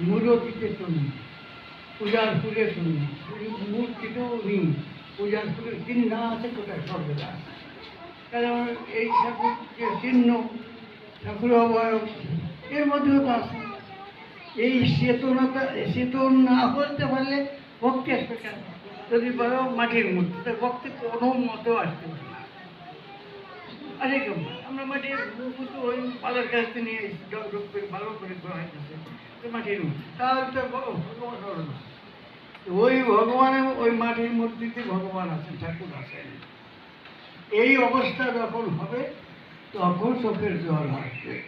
মূরতিতে তুমি পূজার ফুলে তুমি মূর্তিতেও নেই পূজার ফুলের চিহ্ন আছে কোথায় সর্বদা? কারণ এই ঠাকুর যে চিহ্ন ঠাকুর অবয়ব এর মধ্যেও তো আছে। এই চেতনতা চেতন না হতে পারলে ভক্তি আসবে কেন? যদি বলো মাটির মূর্তি, তো ভক্তি কোনো মতেও আসতে পারে কেমন আমরা মূর্তি ওই পালার কাছ থেকে নিয়ে করে ভালো করে মাটির তাহলে তো ওই ভগবানের, ওই মাটির মূর্তিতে ভগবান আছেন, ঠাকুর আছেন। এই অবস্থা যখন হবে, তখন চোখের জল আসবে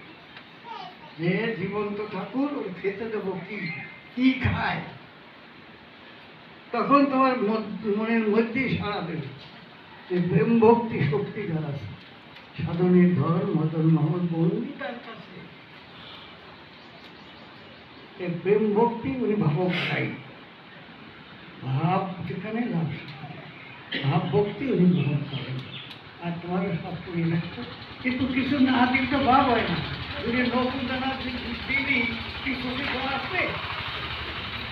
যে জীবন্ত ঠাকুর ওই খেতে দেবো কি? কি খায়? তখন তোমার মনের মধ্যেই সাড়া দেবে যে প্রেম, ভক্তি, শক্তি যার আছে। সাধনের ধর মদন মোহন বন্দি প্রেম ভক্তি, উনি ভাবক চাই ভাব যেখানে লাভ ভাব ভক্তি, উনি গ্রহণ করেন। আর তোমার করি লাগছে কিন্তু কিছু না দিলে ভাব হয় না। যদি নতুন না দিদি কি খুশি আসবে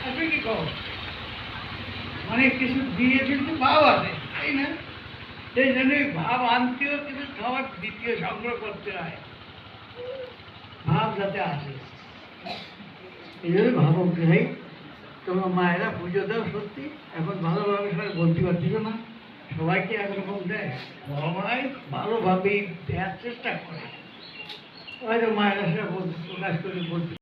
আসবে কি কও? মানে কিছু দিয়ে কিন্তু ভাব আছে তাই না? সেই জন্য ভাব আনতেও কিন্তু খাবার দ্বিতীয় সংগ্রহ করতে হয়। ভাব যাতে আসে। এই জন্য যাই তোমার মায়েরা পুজো দেও সত্যি। এখন ভালোভাবে সবাই বলতে পারছিল না। সবাইকে একরকম দেয়। সবাই ভালোভাবেই দেওয়ার চেষ্টা করে। হয়তো মায়েরা সেটা প্রকাশ করে বলতে